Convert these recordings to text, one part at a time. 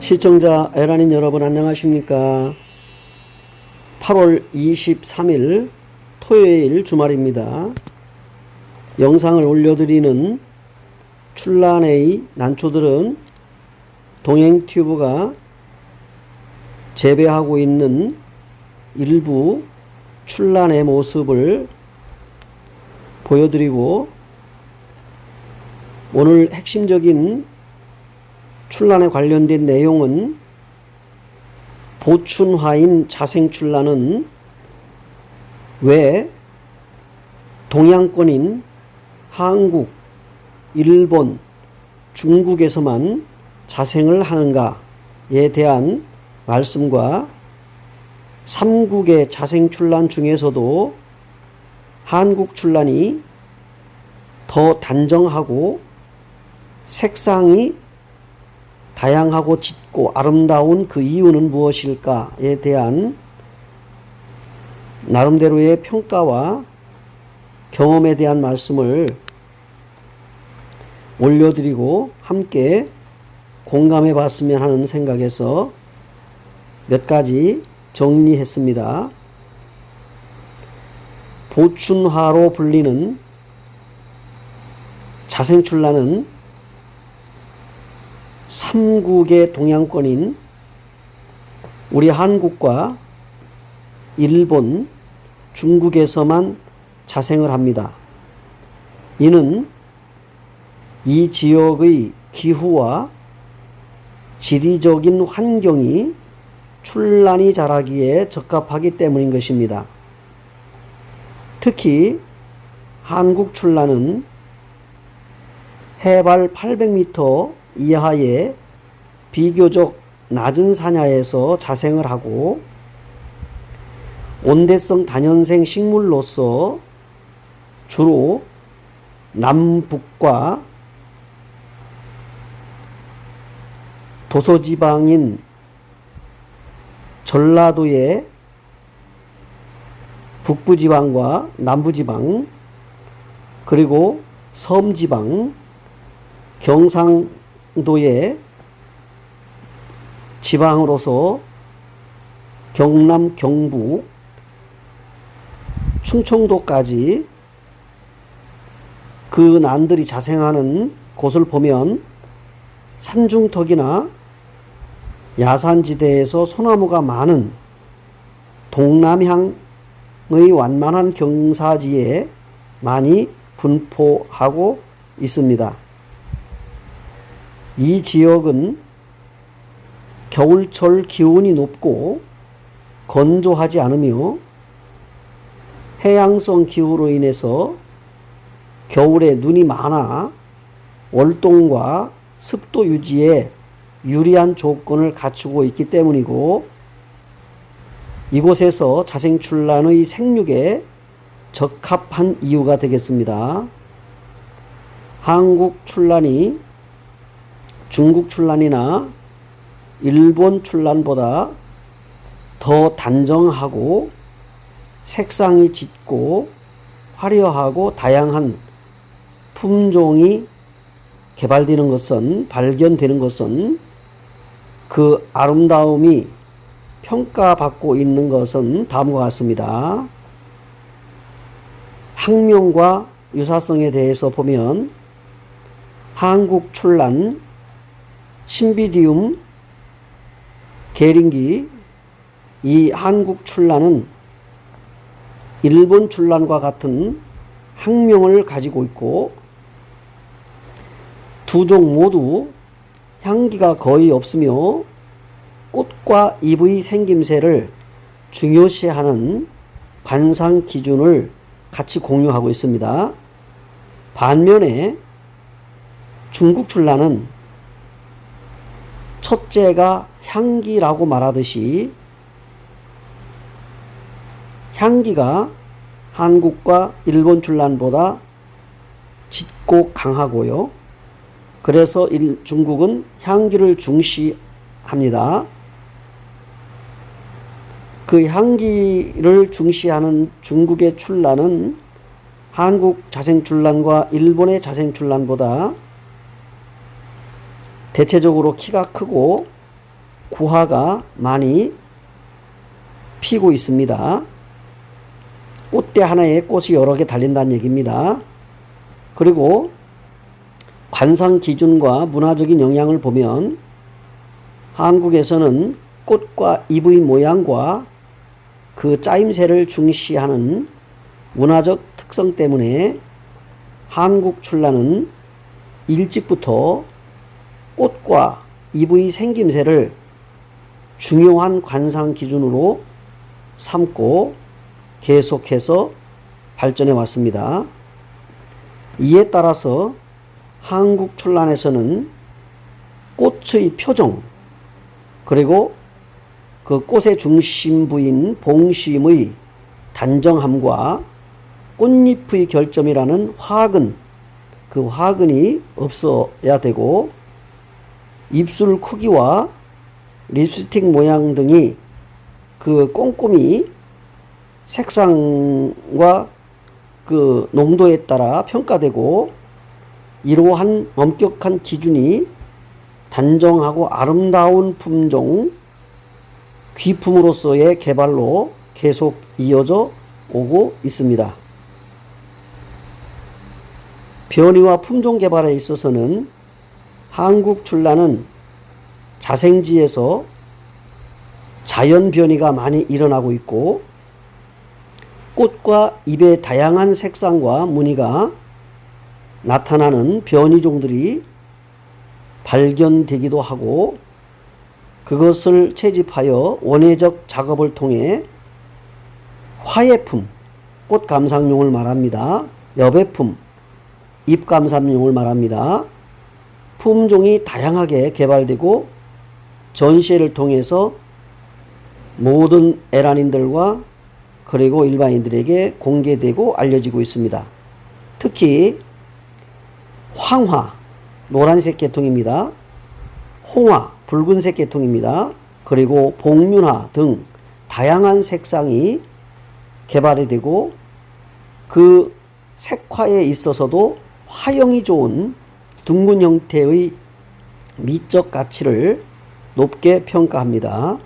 시청자 에라닌 여러분 안녕하십니까? 8월 23일 토요일 주말입니다. 영상을 올려드리는 출란의 난초들은 동행튜브가 재배하고 있는 일부 출란의 모습을 보여드리고 오늘 핵심적인 출란에 관련된 내용은 보춘화인 자생출란은 왜 동양권인 한국, 일본, 중국에서만 자생을 하는가에 대한 말씀과 삼국의 자생 출란 중에서도 한국 출란이 더 단정하고 색상이 다양하고 짙고 아름다운 그 이유는 무엇일까에 대한 나름대로의 평가와 경험에 대한 말씀을 올려드리고 함께 공감해 봤으면 하는 생각에서 몇 가지 정리했습니다. 보춘화로 불리는 자생출라는 3국의 동양권인 우리 한국과 일본, 중국에서만 자생을 합니다. 이는 이 지역의 기후와 지리적인 환경이 출란이 자라기에 적합하기 때문인 것입니다. 특히 한국 출란은 해발 800m 이하의 비교적 낮은 산야에서 자생을 하고 온대성 단연생 식물로서 주로 남북과 도서지방인 전라도의 북부지방과 남부지방 그리고 섬지방 경상 도의 지방으로서 경남, 경북, 충청도까지 그 난들이 자생하는 곳을 보면 산중턱이나 야산지대에서 소나무가 많은 동남향의 완만한 경사지에 많이 분포하고 있습니다. 이 지역은 겨울철 기온이 높고 건조하지 않으며 해양성 기후로 인해서 겨울에 눈이 많아 월동과 습도 유지에 유리한 조건을 갖추고 있기 때문이고 이곳에서 자생출란의 생육에 적합한 이유가 되겠습니다. 한국 출란이 중국 출란이나 일본 출란보다 더 단정하고 색상이 짙고 화려하고 다양한 품종이 개발되는 것은 발견되는 것은 그 아름다움이 평가받고 있는 것은 다음과 같습니다. 학명과 유사성에 대해서 보면 한국 출란 신비디움 계링기 이 한국 출란은 일본 출란과 같은 학명을 가지고 있고 두 종 모두 향기가 거의 없으며 꽃과 잎의 생김새를 중요시하는 관상 기준을 같이 공유하고 있습니다. 반면에 중국 출란은 첫째가 향기라고 말하듯이 향기가 한국과 일본 출란보다 짙고 강하고요. 그래서 일, 중국은 향기를 중시합니다. 그 향기를 중시하는 중국의 출란은 한국 자생출란과 일본의 자생출란보다 대체적으로 키가 크고 구하가 많이 피고 있습니다. 꽃대 하나에 꽃이 여러 개 달린다는 얘기입니다. 그리고 관상 기준과 문화적인 영향을 보면 한국에서는 꽃과 잎의 모양과 그 짜임새를 중시하는 문화적 특성 때문에 한국 출라는 일찍부터 꽃과 잎의 생김새를 중요한 관상 기준으로 삼고 계속해서 발전해 왔습니다. 이에 따라서 한국 출란에서는 꽃의 표정 그리고 그 꽃의 중심 부인 봉심의 단정함과 꽃잎의 결점이라는 화근 그 화근이 없어야 되고 입술 크기와 립스틱 모양 등이 그 꼼꼼히 색상과 그 농도에 따라 평가되고 이러한 엄격한 기준이 단정하고 아름다운 품종 귀품으로서의 개발로 계속 이어져 오고 있습니다. 변이와 품종 개발에 있어서는 한국 출라는 자생지에서 자연 변이가 많이 일어나고 있고 꽃과 잎의 다양한 색상과 무늬가 나타나는 변이종들이 발견되기도 하고 그것을 채집하여 원예적 작업을 통해 화예품, 꽃 감상용을 말합니다. 여배품, 잎 감상용을 말합니다. 품종이 다양하게 개발되고 전시회를 통해서 모든 에란인들과 그리고 일반인들에게 공개되고 알려지고 있습니다. 특히 황화 노란색 계통입니다. 홍화 붉은색 계통입니다. 그리고 복륜화 등 다양한 색상이 개발이 되고 그 색화에 있어서도 화형이 좋은 둥근 형태의 미적 가치를 높게 평가합니다.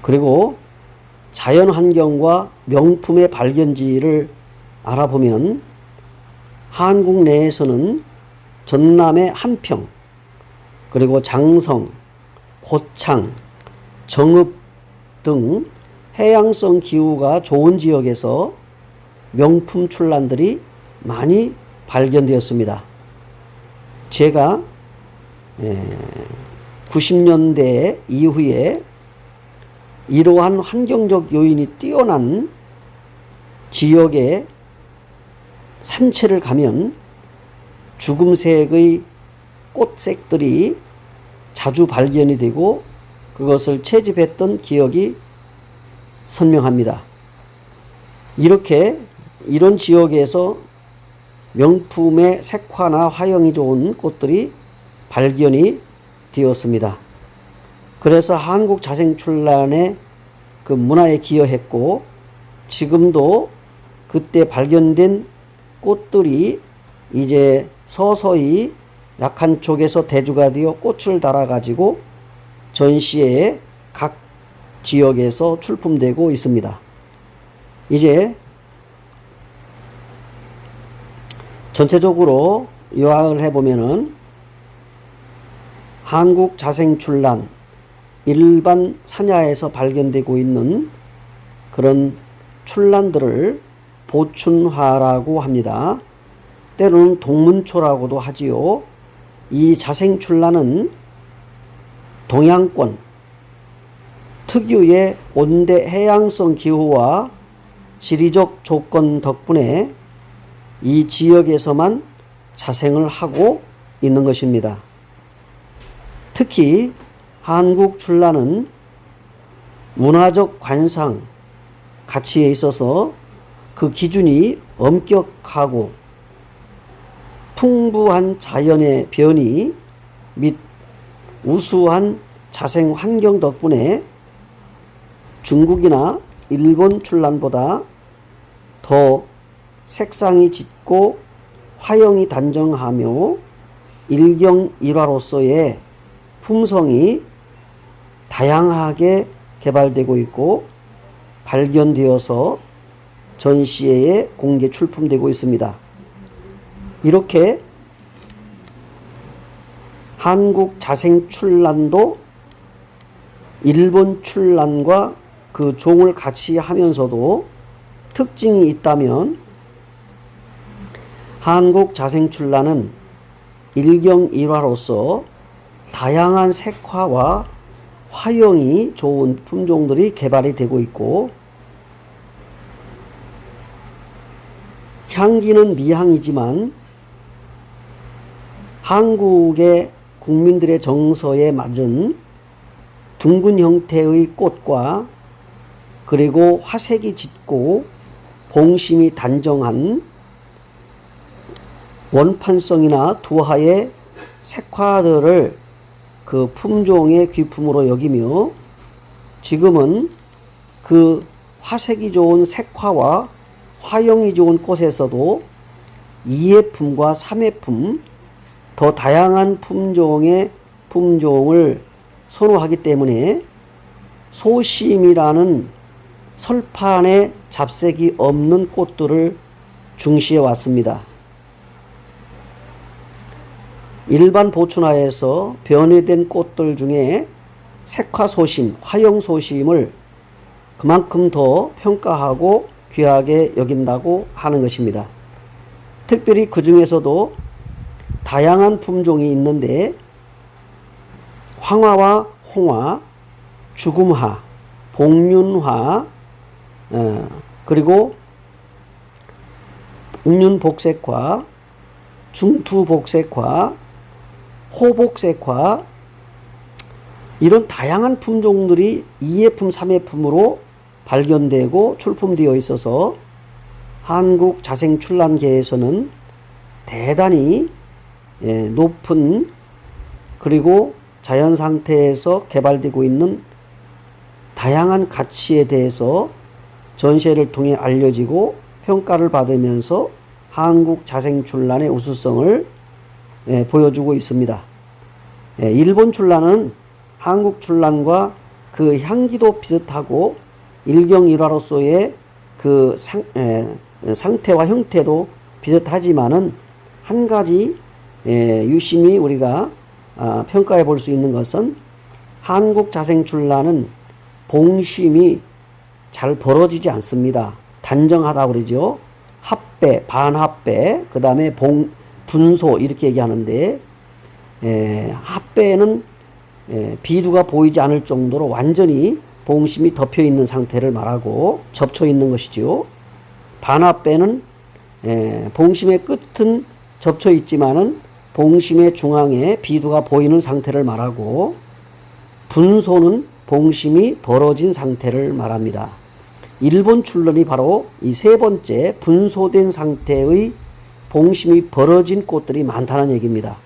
그리고 자연 환경과 명품의 발견지를 알아보면 한국 내에서는 전남의 한평, 그리고 장성, 고창, 정읍 등 해양성 기후가 좋은 지역에서 명품 출란들이 많이 발견되었습니다. 제가 90년대 이후에 이러한 환경적 요인이 뛰어난 지역에 산채를 가면 죽음색의 꽃색들이 자주 발견이 되고 그것을 채집했던 기억이 선명합니다. 이렇게 이런 지역에서 명품의 색화나 화형이 좋은 꽃들이 발견이 되었습니다. 그래서 한국 자생출란의 그 문화에 기여했고 지금도 그때 발견된 꽃들이 이제 서서히 약한 쪽에서 대주가 되어 꽃을 달아가지고 전시회에 각 지역에서 출품되고 있습니다. 이제 전체적으로 요약을 해보면은 한국 자생출란 일반 산야에서 발견되고 있는 그런 출란들을 보춘화라고 합니다. 때로는 동문초라고도 하지요. 이 자생출란은 동양권 특유의 온대 해양성 기후와 지리적 조건 덕분에 이 지역에서만 자생을 하고 있는 것입니다. 특히 한국 출라는 문화적 관상 가치에 있어서 그 기준이 엄격하고 풍부한 자연의 변이 및 우수한 자생 환경 덕분에 중국이나 일본 출란보다 더 색상이 짙고 화형이 단정하며 일경 일화로서의 품성이 다양하게 개발되고 있고 발견되어서 전시회에 공개 출품되고 있습니다. 이렇게 한국 자생 출란도 일본 출란과 그 종을 같이 하면서도 특징이 있다면 한국 자생 출란은 일경 일화로서 다양한 색화와 화형이 좋은 품종들이 개발이 되고 있고 향기는 미향이지만 한국의 국민들의 정서에 맞은 둥근 형태의 꽃과 그리고 화색이 짙고 봉심이 단정한 원판성이나 두하의 색화들을 그 품종의 귀품으로 여기며 지금은 그 화색이 좋은 색화와 화형이 좋은 꽃에서도 2회품과 3회품 더 다양한 품종의 품종을 선호하기 때문에 소심이라는 설판에 잡색이 없는 꽃들을 중시해 왔습니다. 일반 보춘화에서 변해된 꽃들 중에 색화 소심, 화형 소심을 그만큼 더 평가하고 귀하게 여긴다고 하는 것입니다. 특별히 그 중에서도 다양한 품종이 있는데 황화와 홍화, 죽음화, 복륜화, 어, 그리고 웅륜복색화, 중투복색화, 호복색화 이런 다양한 품종들이 2회품, 3회품으로 발견되고 출품되어 있어서 한국 자생 출란계에서는 대단히 예, 높은 그리고 자연 상태에서 개발되고 있는 다양한 가치에 대해서 전시회를 통해 알려지고 평가를 받으면서 한국 자생 출란의 우수성을 예, 보여주고 있습니다. 예, 일본 출란은 한국 출란과 그 향기도 비슷하고 일경일화로서의 그 상, 예, 상태와 형태도 비슷하지만은 한 가지 예, 유심히 우리가 아, 평가해 볼 수 있는 것은 한국 자생 출란은 봉심이 잘 벌어지지 않습니다. 단정하다 그러죠. 합배, 반합배, 그 다음에 봉, 분소 이렇게 얘기하는데 에, 합배는 에, 비두가 보이지 않을 정도로 완전히 봉심이 덮여 있는 상태를 말하고 접쳐 있는 것이지요. 반합배는 에, 봉심의 끝은 접쳐 있지만은 봉심의 중앙에 비두가 보이는 상태를 말하고 분소는 봉심이 벌어진 상태를 말합니다. 일본 출론이 바로 이 세 번째 분소된 상태의 봉심이 벌어진 꽃들이 많다는 얘기입니다.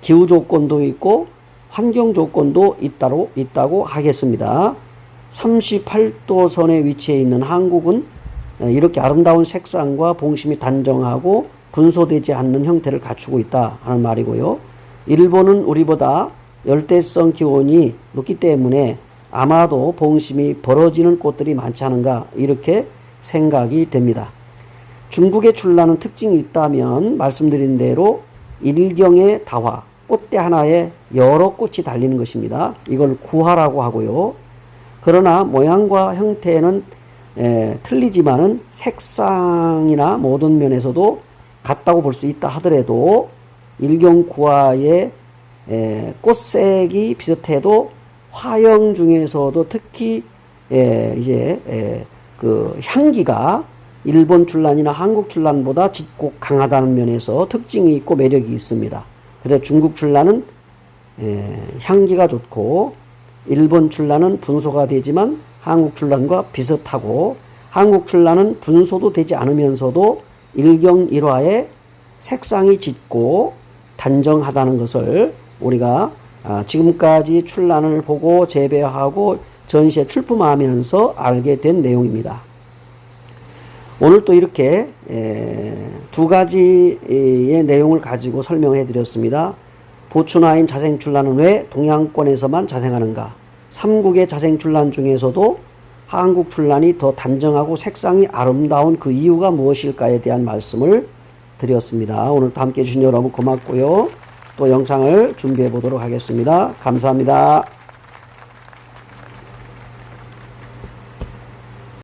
기후 조건도 있고 환경 조건도 있다로, 있다고 하겠습니다. 38도 선에 위치해 있는 한국은 이렇게 아름다운 색상과 봉심이 단정하고 분소되지 않는 형태를 갖추고 있다 하는 말이고요. 일본은 우리보다 열대성 기온이 높기 때문에 아마도 봉심이 벌어지는 꽃들이 많지 않은가 이렇게 생각이 됩니다. 중국의 출라는 특징이 있다면 말씀드린 대로 일경의 다화, 꽃대 하나에 여러 꽃이 달리는 것입니다. 이걸 구화라고 하고요. 그러나 모양과 형태는 에, 틀리지만은 색상이나 모든 면에서도 같다고 볼 수 있다 하더라도 일경 구화의 에, 꽃색이 비슷해도 화형 중에서도 특히 에, 이제 에, 그 향기가 일본 출란이나 한국 출란보다 짙고 강하다는 면에서 특징이 있고 매력이 있습니다. 그래서 중국 출란은 에, 향기가 좋고 일본 출란은 분소가 되지만 한국 출란과 비슷하고 한국 출란은 분소도 되지 않으면서도 일경일화의 색상이 짙고 단정하다는 것을 우리가 아, 지금까지 출란을 보고 재배하고 전시에 출품하면서 알게 된 내용입니다. 오늘 또 이렇게 두 가지의 내용을 가지고 설명해 드렸습니다. 보츠나인 자생출란은 왜 동양권에서만 자생하는가? 삼국의 자생출란 중에서도 한국 출란이 더 단정하고 색상이 아름다운 그 이유가 무엇일까에 대한 말씀을 드렸습니다. 오늘도 함께 해주신 여러분 고맙고요. 또 영상을 준비해 보도록 하겠습니다. 감사합니다.